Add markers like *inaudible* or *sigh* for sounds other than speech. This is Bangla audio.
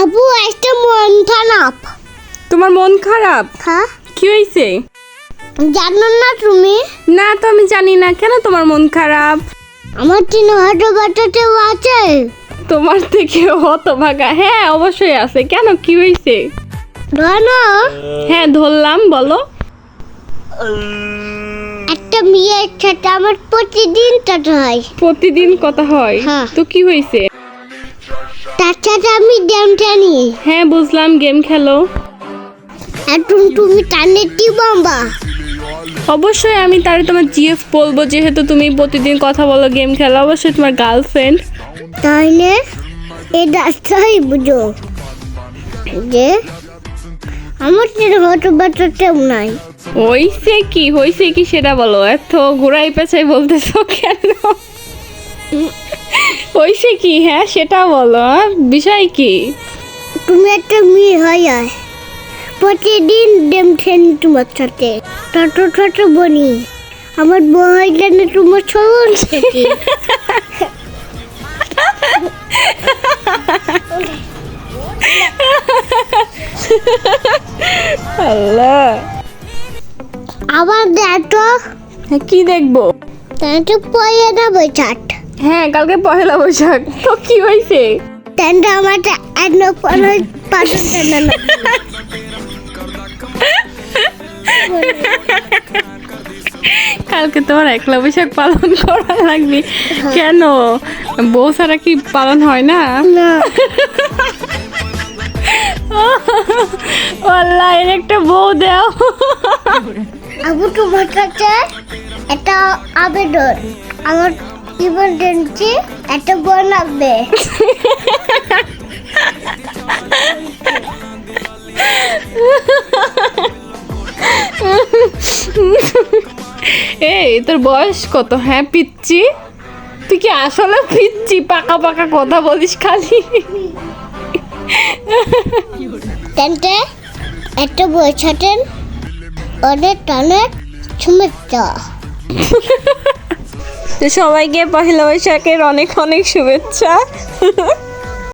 আপু একটা মন খারাপ। তোমার মন খারাপ? হ্যাঁ। কি হয়েছে জানো না তুমি? না তো আমি জানি না। কেন তোমার মন খারাপ? আমার তিন হাজার বাচ্চাতেও আছে। তোমার থেকে হত ভাগা হ্যাঁ অবশ্যই আছে। কেন? কি হয়েছে জানো হ্যাঁ ধরলাম বলো। একটা মেয়ের সাথে আমার প্রতিদিন কথা হয়। প্রতিদিন কথা হয়? হ্যাঁ। তো কি হয়েছে সাথে আমি গেম জানি হ্যাঁ বুঝলাম গেম খেলো। এখন তুমি বাম্বা? অবশ্যই আমি তারে তোমার জিএফ বলব যেহেতু তুমি প্রতিদিন কথা বলো গেম খেলো অবশ্যই তোমার গার্লফ্রেন্ড। তাহলে এই রাস্তায় বুঝো যে আমার তিন হাজার বাচ্চাতেও নাই। হইছে কি হইছে কি সেটা বলো এত ঘোরাই পেছাই বলতেছো কেন? *laughs* হইছে কি? হ্যাঁ সেটা বলো? বিষয় কি? তুমি একটা মেয়ে হয় প্রতিদিন গেম খেলি তোমার সাথে। ছোট ছোট বনি। আমার বউ হয় কেন তোমার সরল আল্লাহ। আবার দেখো। হ্যাঁ, কি দেখব? তাই তো পয়ে না বৈঠাট হ্যাঁ কালকে পহেলা বৈশাখ। তো কি হয়েছে? তেনটা আমার পাঠাতে না না। কালকে তোমার একলা বৈশাখ পালন করা লাগবে। কেন? বউ ছাড়া কি পালন হয় না? অনলাইন একটা বউ দাও। আবু তোমার কাছে একটা আবেদন। আমার ইমার্জেন্সি একটা বই লাগবে। এই তোর বয়স কত? হ্যাঁ পিচ্ছি? তুই কি আসলে পিচ্ছি? পাকা পাকা কথা বলিস খালি। তেনটে একটা বই ছাটেন অনেক অনেক শুভেচ্ছা তো সবাইকে পহেলা বৈশাখের অনেক অনেক শুভেচ্ছা।